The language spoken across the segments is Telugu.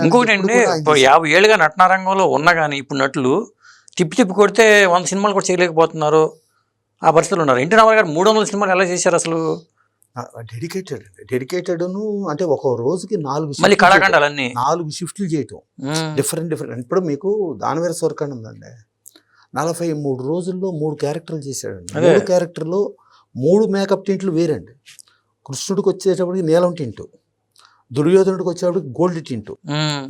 ఇంకొకటి అంటే ఇప్పుడు చేశారు. యాభై ఏళ్ళుగా నటనారంగంలో ఉన్నా కానీ ఇప్పుడు నటులు తిప్పి తిప్పి కొడితే వంద సినిమాలు కూడా చేయలేకపోతున్నారు. ఆ పరిస్థితులు ఉన్నారు. ఎన్టీ రామారావు గారు మూడు వందల సినిమాలు ఎలా చేశారు అసలు? డెడికేటెడ్ డెడికేటెడ్ అంటే ఒక రోజుకి నాలుగు మళ్ళీ. కళాఖండాలన్నీ. నాలుగు షిఫ్ట్లు చేయటం. డిఫరెంట్ డిఫరెంట్ ఇప్పుడు మీకు దానవీర సోరకాండ ఉందండి. నలభై మూడు రోజుల్లో మూడు క్యారెక్టర్లు చేశాడండి. మూడు క్యారెక్టర్లు మూడు మేకప్ టింట్లు వేరండి. కృష్ణుడికి వచ్చేటప్పటికి నీలం టింటు దుర్యోధనుడికి వచ్చేటప్పటికి గోల్డ్ టింటు.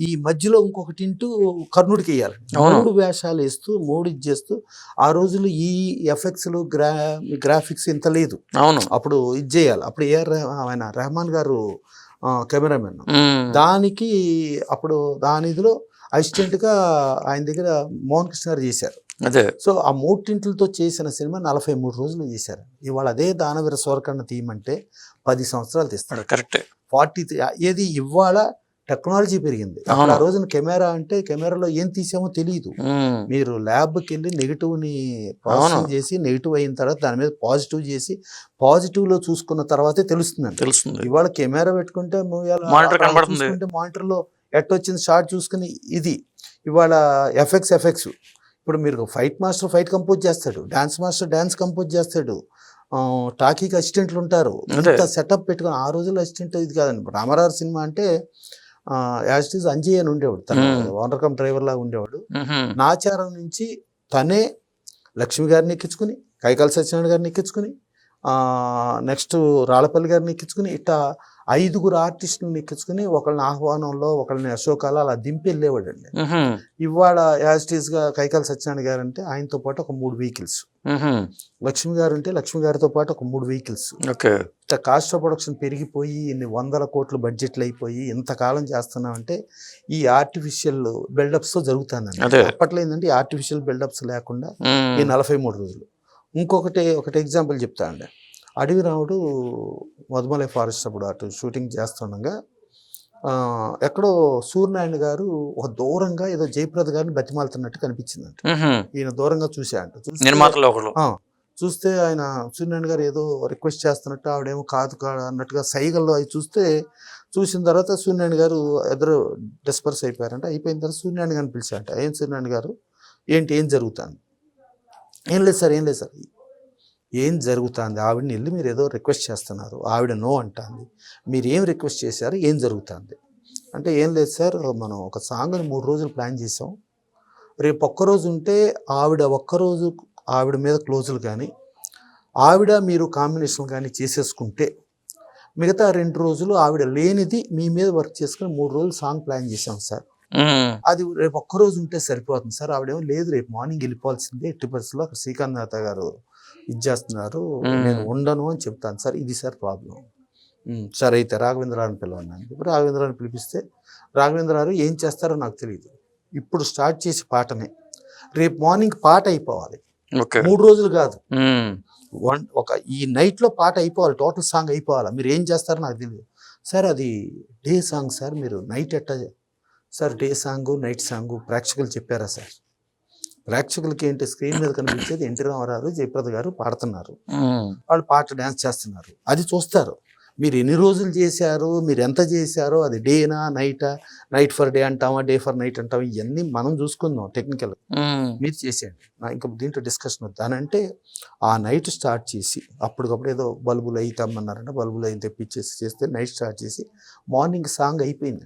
ఈ మధ్యలో ఇంకొక టింటు కర్ణుడికి వేయాలి. మూడు వేషాలు వేస్తూ మూడు ఇది చేస్తూ ఆ రోజుల్లో ఈ ఎఫెక్ట్స్లు గ్రా గ్రాఫిక్స్ ఇంత లేదు. అవును. అప్పుడు ఇది చేయాలి. అప్పుడు ఏఆర్ ఆయన రెహమాన్ గారు కెమెరామెన్. దానికి అప్పుడు దాని ఇదిలో అసిస్టెంట్గా ఆయన దగ్గర మోహన్ కృష్ణ గారు చేశారు. అదే. సో ఆ మూడింటితో చేసిన సినిమా నలభై మూడు రోజులు చేశారు. ఇవాళ అదే దానవీర సోరకన్న తీయమంటే పది సంవత్సరాలు తీస్తారు. కరెక్ట్. ఫార్టీ ఏది ఇవాళ టెక్నాలజీ పెరిగింది. ఆ. రోజున కెమెరా అంటే కెమెరాలో ఏం తీసామో తెలియదు. మీరు ల్యాబ్కి వెళ్ళి నెగిటివ్ని ప్రాసెసింగ్ అవును. చేసి నెగిటివ్ అయిన తర్వాత దాని మీద పాజిటివ్ చేసి పాజిటివ్లో చూసుకున్న తర్వాతే తెలుస్తుందండి తెలుస్తుంది. ఇవాళ కెమెరా పెట్టుకుంటే. మానిటర్లో ఎట్ వచ్చింది షార్ట్ చూసుకుని ఇది. ఇవాళ ఎఫెక్ట్స్ ఎఫెక్ట్స్. ఇప్పుడు మీరు ఫైట్ మాస్టర్ ఫైట్ కంపోజ్ చేస్తాడు డాన్స్ మాస్టర్ డాన్స్ కంపోజ్ చేస్తాడు టాకీకి అసిస్టెంట్లు ఉంటారు. ఇంత సెటప్ పెట్టుకుని ఆ రోజుల్లో అసిస్టెంట్ ఇది కాదండి రామారావు సినిమా అంటే యాజ్ ఇట్ ఈస్ అంజయ్ అని ఉండేవాడు తన. ఓనర్ కమ్ డ్రైవర్ లాగా ఉండేవాడు. నాచారం నుంచి తనే లక్ష్మి గారిని ఎక్కించుకుని కైకాల సత్యనారాయణ గారిని ఎక్కించుకుని నెక్స్ట్ రాళ్ళపల్లి గారిని ఎక్కించుకుని ఇట్లా ఐదుగురు ఆర్టిస్టులను ఎక్కించుకుని ఒకళ్ళని ఆహ్వానంలో ఒకళ్ళని అశోకాలు అలా దింపి వెళ్ళేవాడండి. ఇవాళ ఈస్గా కైకాల సత్యనారాయణ గారు అంటే ఆయనతో పాటు ఒక మూడు వెహికల్స్. లక్ష్మి గారు ఉంటే లక్ష్మి గారితో పాటు ఒక మూడు వెహికల్స్ ఇట్లా కాస్ట్ ఆఫ్ ప్రొడక్షన్ పెరిగిపోయి ఇన్ని వందల కోట్ల బడ్జెట్లు అయిపోయి ఇంతకాలం చేస్తున్నామంటే ఈ ఆర్టిఫిషియల్ బిల్డప్స్తో జరుగుతుందండి అదే. అప్పట్లో ఏంటంటే ఆర్టిఫిషియల్ బిల్డప్స్ లేకుండా. ఈ నలభై మూడు రోజులు ఇంకొకటి ఒకటి ఎగ్జాంపుల్ చెప్తా అండి అడవి రాముడు మధుమలై ఫారెస్ట్ అప్పుడు అటు షూటింగ్ చేస్తుండగా ఎక్కడో సూర్యనారాయణ గారు ఒక దూరంగా ఏదో జయప్రద గారిని బతిమాలుతున్నట్టు కనిపించిందంట. ఈయన దూరంగా చూసా అంట. చూస్తే ఆయన సూర్యనారాయణ గారు ఏదో రిక్వెస్ట్ చేస్తున్నట్టు ఆవిడేమో కాదు కాదు అన్నట్టుగా సైగల్లో అవి చూస్తే చూసిన తర్వాత సూర్యనారాయణ గారు ఎదురు డిస్పర్స్ అయిపోయారంట. అయిపోయిన తర్వాత సూర్యనారాయణ గారిని పిలిచారంట. ఏం సూర్యనారాయణ గారు? ఏంటి? ఏం జరుగుతుంది? ఏం లేదు సార్ ఏం లేదు సార్. ఏం జరుగుతుంది? ఆవిడని వెళ్ళి మీరు ఏదో రిక్వెస్ట్ చేస్తున్నారు. ఆవిడ నో అంటుంది. మీరు ఏం రిక్వెస్ట్ చేశారు? ఏం జరుగుతుంది? అంటే ఏం లేదు సార్ మనం ఒక సాంగ్ని మూడు రోజులు ప్లాన్ చేసాం రేపు ఒక్కరోజు ఉంటే ఆవిడ ఒక్కరోజు ఆవిడ మీద క్లోజులు కానీ ఆవిడ మీరు కాంబినేషన్ కానీ చేసేసుకుంటే మిగతా రెండు రోజులు ఆవిడ లేనిది మీ మీద వర్క్ చేసుకుని మూడు రోజులు సాంగ్ ప్లాన్ చేసాం సార్. అది రేపు ఒక్కరోజు ఉంటే సరిపోతుంది సార్. ఆవిడేమో లేదు రేపు మార్నింగ్ వెళ్ళిపోవాల్సిందే. ఎట్టి పరిస్థితుల్లో అక్కడ శ్రీకాంత్ నాథ గారు ఇది చేస్తున్నారు మ్మ్. నేను ఉండను అని చెప్తాను. సార్ ఇది సార్ ప్రాబ్లం సరే అయితే రాఘవేంద్రాన్ని పిలవన్నాను రాఘవేంద్రాన్ని పిలిపిస్తే రాఘవేంద్ర గారు ఏం చేస్తారో నాకు తెలియదు ఇప్పుడు స్టార్ట్ చేసి పాటనే. రేపు మార్నింగ్ పాట అయిపోవాలి. మూడు రోజులు కాదు. వన్ ఒక ఈ నైట్లో పాట అయిపోవాలి. టోటల్ సాంగ్ అయిపోవాలి? మీరు ఏం చేస్తారో నాకు తెలియదు సార్ అది డే సాంగ్ సార్. మీరు నైట్ ఎట్టా sir day song night song ప్రేక్షకులు చెప్పారా సార్? ప్రేక్షకులకి ఏంటి స్క్రీన్ మీద కనిపించేది ఎన్టీ రామారావు జయప్రద గారు పాడుతున్నారు. వాళ్ళు పాట డ్యాన్స్ చేస్తున్నారు. అది చూస్తారు. మీరు ఎన్ని రోజులు చేశారు? మీరు ఎంత చేశారో? అది డేనా నైటా? నైట్ ఫర్ డే అంటామా డే ఫర్ నైట్ అంటామా? ఇవన్నీ మనం చూసుకుందాం టెక్నికల్. మీరు చేసేయండి. నా ఇంకా దీంట్లో డిస్కషన్ వద్దు. అని అంటే ఆ నైట్ స్టార్ట్ చేసి అప్పటికప్పుడు ఏదో బల్బులు అయి తెమ్మన్నారంటే బల్బులు అయి తెప్పించేసి చేస్తే నైట్ స్టార్ట్ చేసి మార్నింగ్ సాంగ్ అయిపోయిందండి.